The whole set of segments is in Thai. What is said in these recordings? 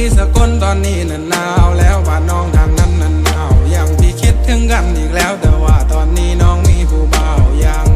ีสกลตอนนี้นั้นหนาวแล้วบ้านน้องทางนั้นนั้นหนาวยังพี่คิดถึงกันอีกแล้ว แต่ว่าตอนนี้น้องมีผู้เบ่ายัง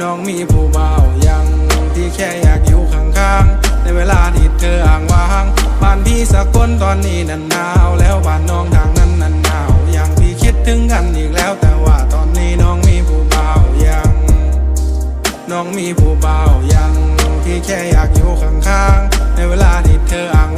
น้องมีผู้เบ่ายังที่แค่อยากอยู่ข้างๆในเวลาที่เธออ่างว่างบ้านพี่สกลตอนนี้นั้นหนาวแล้วบ้านน้องทางนั้นนั้นหนาวยังพี่คิดถึงกันอีกแล้ว แต่ว่าตอนนี้น้องมีผู้เบ่ายัง น้องมีผู้เบ่ายังที่แค่อยากอยู่ข้างๆในเวลาที่เธออ่าง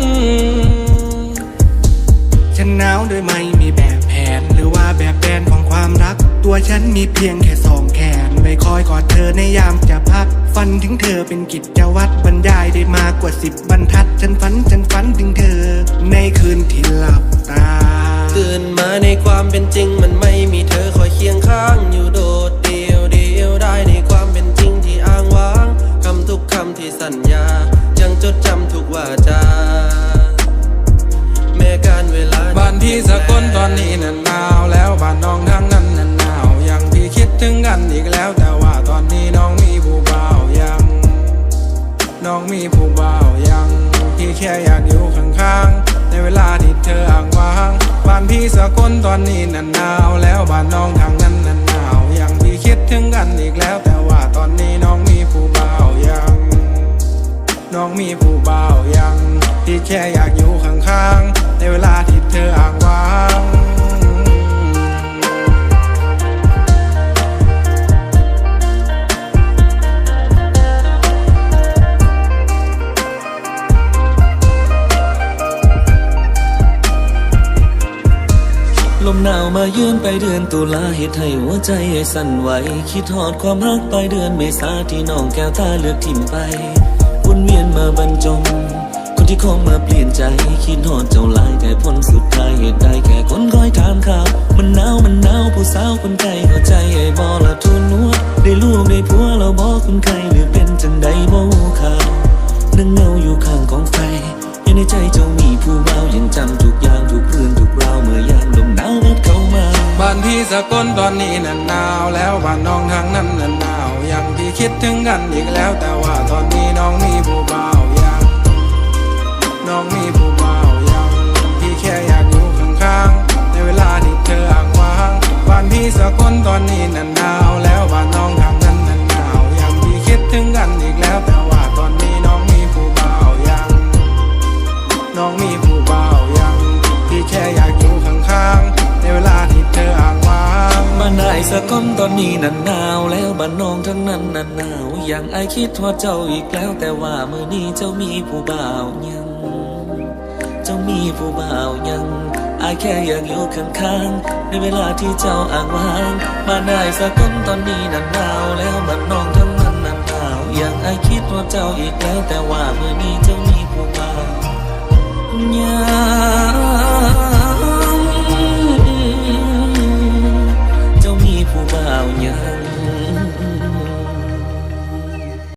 ฉันหนาวโดยไม่มีแบบแผน หรือว่าแบบแปนของความรัก ตัวฉันมีเพียงแค่สองแขนไม่คอยกอดเธอในยามจะพัก ฝันถึงเธอเป็นกิจวัตรบรรยายได้มากกว่าสิบบรรทัด ฉันฝันฉันฝันถึงเธอ ในคืนที่หลับตาตื่นมาในความเป็นจริงมัน ถึงกันอีกแล้ว แต่ว่าตอนนี้น้องมีผู้บ่าวยัง น้องมีผู้บ่าวยัง พี่แค่อยากอยู่ข้างๆ ในเวลาที่เธออ่างว่าง บ้านพี่สะกลตอนนี้นั้นหนาวแล้วบ้านน้องทางนั้นนั้นหนาวยังพี่คิดถึงกันอีกแล้ว แต่ว่าตอนนี้น้องมีผู้บ่าวยัง น้องมีผู้บ่าวยังที่แค่อยากอยู่ข้างๆ ในเวลาที่เธออ่างว่างาวมาเยือนไปเดือนตุลาเหตุให้หัวใจสั่นไหว คิดทอดความรักไปเดือนเมษาที่น้องแก้วตาเลือกทิมไปวนเวียนมาบรรจง คนที่คงมาเปลี่ยนใจ คิดทอดเจ้าลายแต่ผลสุดท้ายเหตุใดแค่คนคอยถามข่าว มันหนาวมันหนาวผู้สาวคนไกลเข้าใจไอ้บอละทุนนัวได้ลูกได้ผัวเราบอกคนไกล สกลตอนนี้นั่นหนาวแล้วบ้านน้องทางนั้นนั่นหนาวยังพี่คิดถึงกันอีกแล้ว แต่ว่าตอนนี้น้องมีผู้บ่าวยังน้องมีผู้ ตอนนี้นั้นหนาวแล้วบ้านน้องทั้งนั้นนั้นหนาว อย่างไอคิดว่าเจ้าอีกแล้ว แต่ว่าเมื่อนี้เจ้ามีผู้บ่าวยัง เจ้ามีผู้บ่าวยังอายแค่อยากอยู่ข้างๆ ในเวลาที่เจ้าอ่างว่างบ้านนายสะก้อนตอนนี้นั้นหนาวแล้วบ้านน้องทั้งนั้นนั้นหนาว อย่างไอคิดว่าเจ้าอีกแล้ว แต่ว่าเมื่อนี้เจ้ามีผู้บ่าวยังเจ้ามีผู้บ่าวยัง